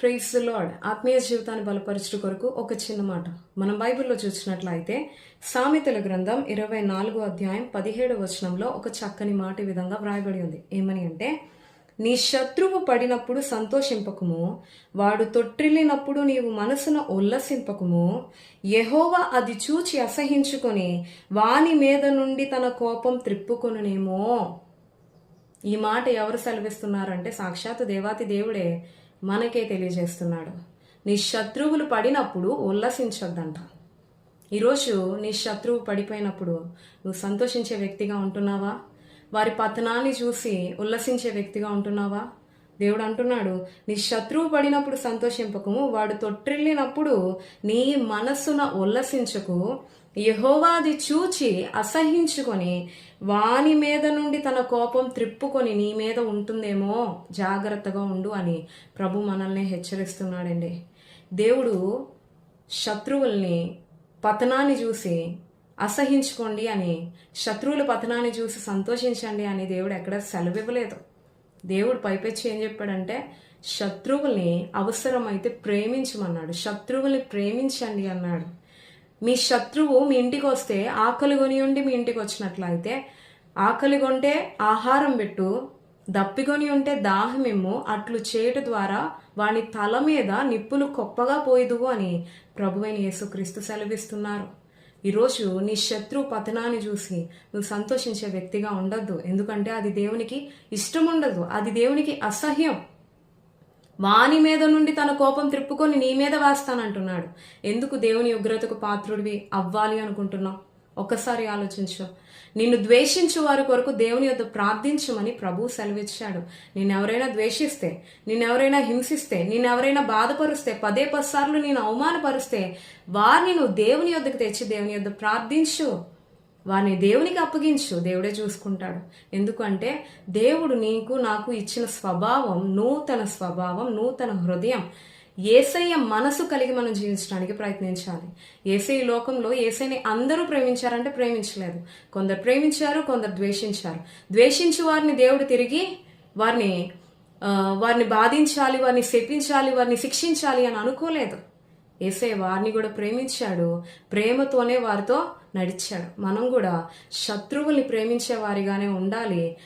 Price lord ఆత్మీయ జీవితాన్ని బలపరచడం కొరకు ఒక చిన్న మాట. మనం బైబిల్లో చూసినట్లయితే సామెతల గ్రంథం ఇరవై నాలుగో అధ్యాయం పదిహేడు వచనంలో ఒక చక్కని మాట విధంగా వ్రాయబడి ఉంది. ఏమని అంటే నీ శత్రువు పడినప్పుడు సంతోషింపకము వాడు తొట్టిల్లినప్పుడు నీవు మనసున ఉల్లసింపకము. యహోవ అది చూచి అసహించుకొని వాని మీద నుండి తన కోపం త్రిప్పుకొనునేమో. ఈ మాట ఎవరు సెలవిస్తున్నారంటే సాక్షాత్ దేవాతి దేవుడే. మనకే తెలియజేస్తున్నాడు. నీ శత్రువులు పడినప్పుడు ఉల్లసించొద్దంట. ఈరోజు నీ శత్రువు పడిపోయినప్పుడు నువ్వు సంతోషించే వ్యక్తిగా ఉంటున్నావా? వారి పతనాన్ని చూసి ఉల్లసించే వ్యక్తిగా ఉంటున్నావా? దేవుడు అంటున్నాడు నీ శత్రువు పడినప్పుడు సంతోషింపకము వాడు తొట్టిల్లినప్పుడు నీ మనస్సున ఉల్లసించకు. యహోవాది చూచి అసహించుకొని వాని మీద నుండి తన కోపం త్రిప్పుకొని నీ మీద ఉంటుందేమో జాగ్రత్తగా ఉండు అని ప్రభు మనల్ని హెచ్చరిస్తున్నాడండి. దేవుడు శత్రువుల్ని పతనాన్ని చూసి అసహించుకోండి అని శత్రువుల పతనాన్ని చూసి సంతోషించండి అని దేవుడు ఎక్కడ సెలవివ్వలేదు. దేవుడు పైపెచ్చి ఏం చెప్పాడంటే శత్రువుల్ని అవసరమైతే ప్రేమించమన్నాడు. శత్రువుల్ని ప్రేమించండి అన్నాడు. మీ శత్రువు మీ ఇంటికి వస్తే ఆకలి కొని ఉండి మీ ఇంటికి వచ్చినట్లయితే ఆకలి కొంటే ఆహారం పెట్టు దప్పికొని ఉంటే దాహమేమో అట్లు చేయట ద్వారా వాని తల మీద నిప్పులు కొప్పగా పోయిదువు అని ప్రభువైన యేసుక్రీస్తు సెలవిస్తున్నారు. ఈరోజు నీ శత్రు పతనాన్ని చూసి నువ్వు సంతోషించే వ్యక్తిగా ఉండద్దు. ఎందుకంటే అది దేవునికి ఇష్టం ఉండదు అది దేవునికి అసహ్యం. వాని మీద నుండి తన కోపం త్రిప్పుకొని నీ మీద వేస్తానంటున్నాడు. ఎందుకు దేవుని ఉగ్రతకు పాత్రుడివి అవ్వాలి అనుకుంటున్నావు? ఒక్కసారి ఆలోచించు. నిన్ను ద్వేషించు వారి కొరకు దేవుని యొక్క ప్రార్థించమని ప్రభు సెలవిచ్చాడు. నిన్నెవరైనా ద్వేషిస్తే నిన్నెవరైనా హింసిస్తే నిన్నెవరైనా బాధపరుస్తే పదే పదిసార్లు నేను అవమానపరుస్తే వారిని నువ్వు దేవుని యొద్దకు తెచ్చి దేవుని యొద్ద ప్రార్థించు. వారిని దేవునికి అప్పగించు. దేవుడే చూసుకుంటాడు. ఎందుకంటే దేవుడు నీకు నాకు ఇచ్చిన స్వభావం నూతన స్వభావం నూతన హృదయం ఏసయ్య మనసు కలిగి మనం జీవించడానికి ప్రయత్నించాలి. ఏసై లోకంలో ఏసైని అందరూ ప్రేమించారంటే ప్రేమించలేదు. కొందరు ప్రేమించారు కొందరు ద్వేషించారు. ద్వేషించి వారిని దేవుడు తిరిగి వారిని వారిని బాధించాలి వారిని శపించాలి వారిని శిక్షించాలి అని అనుకోలేదు. ఏసే వారిని కూడా ప్రేమించాడు. ప్రేమతోనే వారితో నడిచాడు. మనం కూడా శత్రువుల్ని ప్రేమించే వారిగానే ఉండాలి.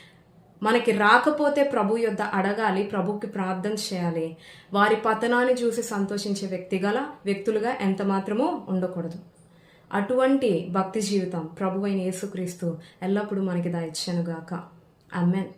మనకి రాకపోతే ప్రభు యొద్ద అడగాలి ప్రభుకి ప్రార్థన చేయాలి. వారి పతనాన్ని చూసి సంతోషించే వ్యక్తిగల వ్యక్తులుగా ఎంత మాత్రమూ ఉండకూడదు. అటువంటి భక్తి జీవితం ప్రభు అయిన యేసుక్రీస్తు ఎల్లప్పుడూ మనకి దయచ్చనుగాక అమ్మెన్